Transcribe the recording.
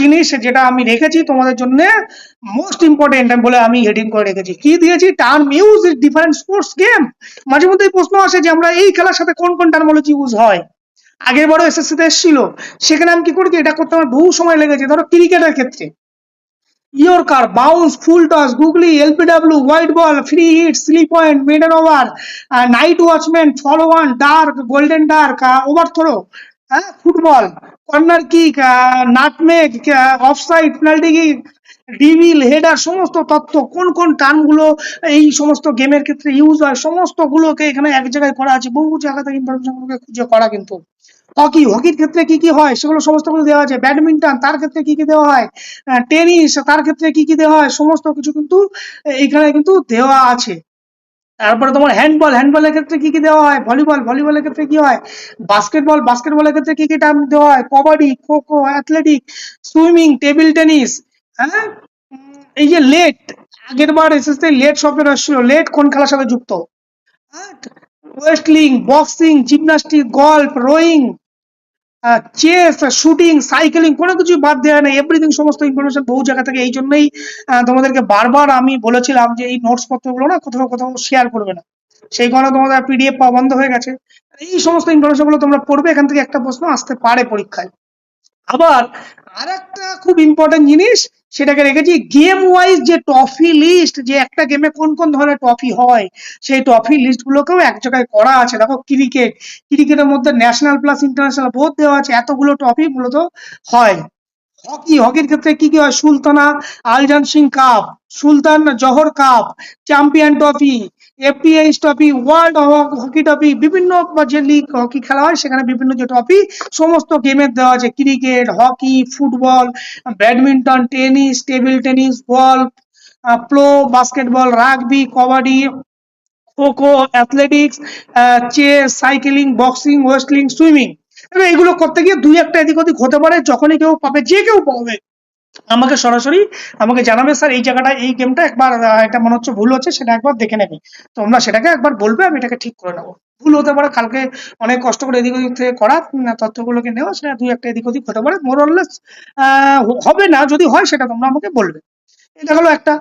জিনিস যেটা আমি রেখেছি তোমাদের জন্য মোস্ট ইম্পর্টেন্ট বলে আমি হেডিং করে রেখেছি। কি দিয়েছি? Term use is different sports game মাঝে মধ্যে প্রশ্ন আসে যে আমরা এই খেলার সাথে কোন কোন টার্মোলজি ইউজ হয়? আগের বারও এসএসসি তে এসেছিল। সেখানে আমি কি করেছি? এটা করতে আমার বহু সময় লেগেছে। ধরো ক্রিকেটের ক্ষেত্রে। Yorker bounce full toss googly LBW white ball free hit slip point middle over night watchman follow one duck golden duck over throw হ্যাঁ football corner kick nutmeg offside penalty kick devil header সমস্ত তথ্য কোন কোন টার্মগুলো এই সমস্ত গেমের ক্ষেত্রে use হয় সমস্ত গুলোকে এখানে এক জায়গায় করা আছে। বহু জায়গা থেকে ইনফরমেশন খুঁজে করা কিন্তু। হকি, হকির ক্ষেত্রে কি কি হয়, সেগুলো সমস্ত কিছু দেওয়া আছে। ব্যাডমিন্টন, তার ক্ষেত্রে কি কি দেওয়া হয়? টেনিস, তার ক্ষেত্রে কি কি দেওয়া হয়? সমস্ত কিছু কিন্তু এইখানে কিন্তু দেওয়া আছে। তারপরে তোমার হ্যান্ডবল হ্যান্ডবলের ক্ষেত্রে কি কি দেওয়া হয়? ভলিবল ভলিবলের ক্ষেত্রে কি হয়? বাস্কেটবল বাস্কেটবলের ক্ষেত্রে কি কি টার্ম দেওয়া হয়? Kabaddi kho kho athletic swimming table tennis হ্যাঁ এই যে লেট আগের বার এসএসসি লেট শপের আসছিল লেট কোন খেলার সাথে যুক্ত? Wrestling boxing gymnastic golf rowing chess shooting cycling কোনো কিছু বাদ দেওয়া নেই। এভরিথিং সমস্ত ইনফরমেশন বহু জায়গা থেকে এই জন্যই তোমাদেরকে বারবার আমি বলেছিলাম যে এই নোটস পত্রগুলো না কোথাও কোথাও শেয়ার করবে না। সেই কারণে তোমাদের পিডিএফ পাওয়া বন্ধ হয়ে গেছে। এই সমস্ত ইনফরমেশনগুলো তোমরা পড়বে, এখান থেকে একটা প্রশ্ন আসতে পারে পরীক্ষায়। আবার আর একটা খুব ইম্পর্টেন্ট জিনিস সেটাকে রেখেছি। গেম ওয়াইজ যে ট্রফি লিস্ট যে একটা গেমে কোন কোন ধরনের ট্রফি হয়, সেই ট্রফি লিস্ট গুলোকেও এক জায়গায় করা আছে। দেখো ক্রিকেট ক্রিকেটের মধ্যে ন্যাশনাল প্লাস ইন্টারন্যাশনাল বোধ দেওয়া আছে। এতগুলো ট্রফি মূলত হয়। হকি, হকির ক্ষেত্রে কি কি হয়? সুলতানা, আলজান Singh cup, Sultan Johor cup, champion trophy FPH trophy, world hockey trophy, বিভিন্ন যে লিগ হকি খেলা হয়, সেখানে বিভিন্ন যে ট্রফি, সমস্ত গেমের দেওয়া আছে। Cricket, hockey, football, badminton, tennis, table tennis, golf polo basketball, rugby, kabaddi, kho kho, athletics chess, cycling, boxing wrestling swimming. এবার এগুলো করতে গিয়ে দুই একটা এদিক ওদিক হতে পারে, যখনই কেউ পাবে, যে কেউ পাবে। আমাকে সরাসরি আমাকে জানাবে, স্যার, এই জায়গাটা, এই গেমটা একবার এটা মনে হচ্ছে ভুল হচ্ছে, সেটা একবার দেখে নেবে। তোমরা সেটাকে একবার বলবে, আমি এটাকে ঠিক করে নেব। ভুল হতে পারে, কালকে অনেক কষ্ট করে এদিক ওদিক থেকে করা তথ্যগুলোকে নেওয়া, সেটা দুই একটা এদিক ওদিক হতে পারে মোরলেস হবে না, যদি হয়, সেটা তোমরা আমাকে বলবে। এটা হলো একটা।